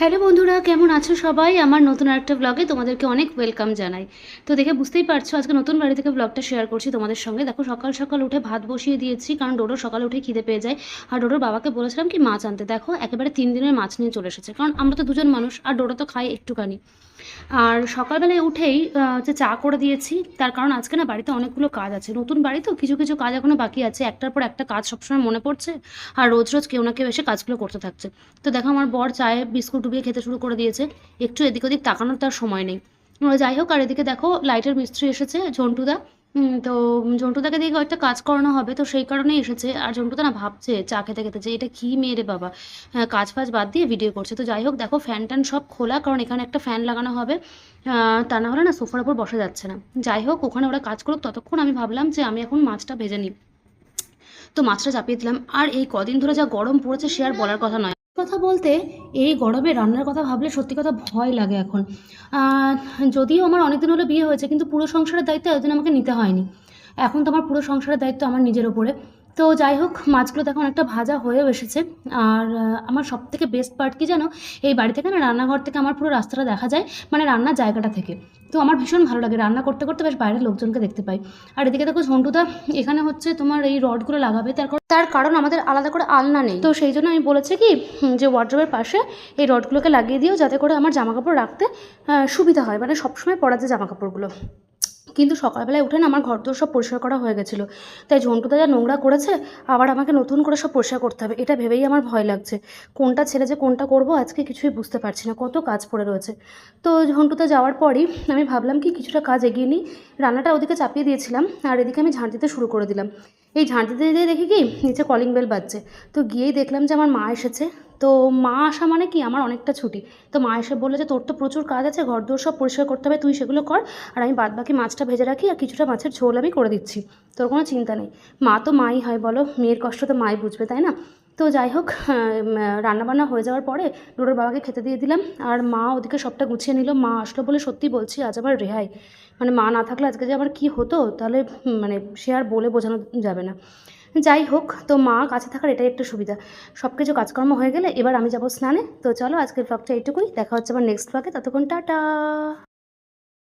Hello বন্ধুরা, কেমন আছো সবাই? আমার নতুন একটা ব্লগে তোমাদেরকে অনেক ওয়েলকাম জানাই। তো দেখে বুঝতেই পারছ, আজকে নতুন বাড়ি থেকে ব্লগটা শেয়ার করছি তোমাদের সঙ্গে। দেখো, সকাল সকাল উঠে ভাত বসিয়ে দিয়েছি, কারণ ডোডো সকালে উঠে খিদে পেয়ে যায়। আর ডোডোর বাবাকে বলেছিলাম কি, মাছ আনতে। দেখো, একেবারে তিন দিনের মাছ নিয়ে চলে এসেছে, কারণ আমরা তো দুজন মানুষ, আর ডোডো তো খাই একটুখানি। আর সকালবেলায় উঠেই হচ্ছে চা করে দিয়েছি, তার কারণ আজকে না বাড়িতে অনেকগুলো কাজ আছে। নতুন বাড়ি তো, কিছু কিছু কাজ এখনও বাকি আছে। একটার পর একটা কাজ সবসময় মনে পড়ছে, আর রোজ রোজ কেউ না কেউ এসে কাজগুলো করতে থাকছে। তো দেখো, আমার বর চায়ে বিস্কুট ডুবিয়ে খেতে শুরু করে দিয়েছে। একটু এদিক ওদিক তাকানোর তার সময় নেই। যাই হোক আর এদিকে দেখো লাইটের মিস্ত্রি এসেছে ঝন্টুদা। তো ঝন্টুদাকে দিয়ে কয়েকটা কাজ করানো হবে তো সেই কারণেই এসেছে। আর ঝন্টুদা না ভাবছে চা খেতে খেতে যে এটা কী মেয়ে রে বাবা? হ্যাঁ, কাজ ফাজ বাদ দিয়ে ভিডিও করছে। তো যাই হোক দেখো ফ্যান ট্যান সব খোলা কারণ এখানে একটা ফ্যান লাগানো হবে। তা না হলে না সোফার উপর বসা যাচ্ছে না। যাই হোক ওখানে ওরা কাজ করুক ততক্ষণ আমি ভাবলাম যে আমি এখন মাছটা ভেজে নিই। তো মাছটা চাপিয়ে দিলাম। আর এই কদিন ধরে যা গরম পড়েছে সে আর বলার কথা নয়। কথা বলতে এই গরমে রান্নার কথা ভাবলে সত্যি কথা ভয় লাগে এখন। যদিও আমার অনেকদিন হলো বিয়ে হয়েছে, কিন্তু পুরো সংসারের দায়িত্ব এতদিন আমাকে নিতে হয়নি। এখন তো আমার পুরো সংসারের দায়িত্ব আমার নিজের ওপরে। তো যাই হোক, মাছগুলো তখন একটা ভাজা হয়েও এসেছে। আর আমার সব থেকে বেস্ট পার্ট কি জানো? এই বাড়ি থেকে না রান্নাঘর থেকে আমার পুরো রাস্তাটা দেখা যায় মানে রান্নার জায়গাটা থেকে। তো আমার ভীষণ ভালো লাগে রান্না করতে করতে, বেশ বাইরের লোকজনকে দেখতে পাই। আর এদিকে দেখো ঝন্টুদা, এখানে হচ্ছে তোমার এই রডগুলো লাগাবে, তার তার কারণ আমাদের আলাদা করে আলনা নেই। তো সেই জন্য আমি বলেছি কি যে ওয়ার্ড্রোবের পাশে এই রডগুলোকে লাগিয়ে দিও, যাতে করে আমার জামা কাপড় রাখতে সুবিধা হয়। মানে সবসময় পরা যায় জামা কাপড়গুলো কিন্তু সকালবেলায় উঠে না আমার ঘর দোর সব পরিষ্কার করা হয়ে গেছিল। তাই ঝন্টুদা যা নোংরা করেছে, আবার আমাকে নতুন করে সব পরিষ্কার করতে হবে। এটা ভেবেই আমার ভয় লাগছে। কোনটা ছেলে যে কোনটা করব, আজকে কিছুই বুঝতে পারছি না। কত কাজ পড়ে রয়েছে। তো ঝন্টুদা যাওয়ার পরই আমি ভাবলাম কি কিছুটা কাজ এগিয়ে নিই। রান্নাটা ওদিকে চাপিয়ে দিয়েছিলাম, আর এদিকে আমি ঝাঁট দিতে শুরু করে দিলাম। এই ঝাঁট দিতে দেখি কি নিচে কলিং বেল বাজছে। তো গিয়েই দেখলাম যে আমার মা এসেছে। তো মা আসা মানে কি? আমার অনেকটা ছুটি। তো মা এসে বলল যে, তোর তো প্রচুর কাজ আছে ঘর দোর সব পরিষ্কার করতে হবে, তুই সেগুলো কর, আর আমি বাদ বাকি মাছটা ভেজে রাখি, আর কিছুটা মাছের ঝোল আমি করে দিচ্ছি। তোর কোনো চিন্তা নেই। মা তো মাই হয়, বলো। মেয়ের কষ্ট তো মাই বুঝবে, তাই না? তো যাই হোক রান্নাবান্না হয়ে যাওয়ার পরে ডোডোর বাবাকে খেতে দিয়ে দিলাম। আর মা ওদিকে সবটা গুছিয়ে নিল। মা আসলো বলে সত্যি বলছি, আজ আমার রেহাই। মানে মা না থাকলে আজকে যে আমার কী হতো, তাহলে মানে সে আর বলে বোঝানো যাবে না। যাই হোক, তো মা কাছে থাকার এটাই একটা সুবিধা। সব কিছু কাজকর্ম হয়ে গেলে এবার আমি যাব স্নানে। তো চলো আজকের ব্লগটা এইটুকুই। দেখা হচ্ছে আবার নেক্সট ব্লগে ততক্ষণ টাটা।